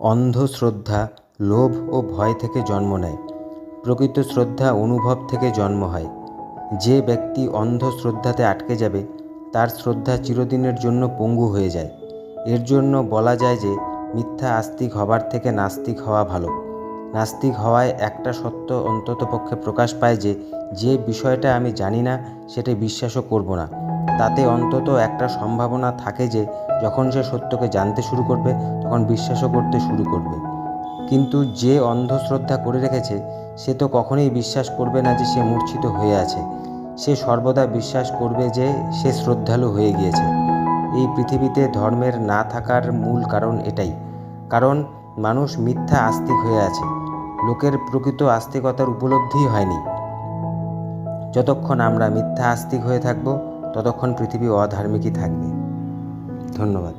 অন্ধশ্রদ্ধা লোভ ও ভয় থেকে জন্ম নেয়। প্রকৃত শ্রদ্ধা অনুভব থেকে জন্ম হয়। যে ব্যক্তি অন্ধশ্রদ্ধাতে আটকে যাবে, তার শ্রদ্ধা চিরদিনের জন্য পঙ্গু হয়ে যায়। এর জন্য বলা যায় যে, মিথ্যা আস্তিক হবার থেকে নাস্তিক হওয়া ভালো। নাস্তিক হওয়ায় একটা সত্য অন্ততপক্ষে প্রকাশ পায় যে যে বিষয়টা আমি জানি না, সেটা বিশ্বাসও করব না। তাতে অন্তত একটা সম্ভাবনা থাকে যে, যখন সে সত্যকে জানতে শুরু করবে, তখন বিশ্বাসও করতে শুরু করবে। কিন্তু যে অন্ধশ্রদ্ধা করে রেখেছে, সে তো কখনোই বিশ্বাস করবে না যে সে মূর্ছিত হয়ে আছে। সে সর্বদা বিশ্বাস করবে যে, সে শ্রদ্ধালু হয়ে গিয়েছে। এই পৃথিবীতে ধর্মের না থাকার মূল কারণ এটাই। কারণ মানুষ মিথ্যা আস্তিক হয়ে আছে। লোকের প্রকৃত আস্তিকতার উপলব্ধি হয়নি। যতক্ষণ আমরা মিথ্যা আস্তিক হয়ে থাকব ততক্ষণ পৃথিবী অধার্মিকই থাকবে। ধন্যবাদ।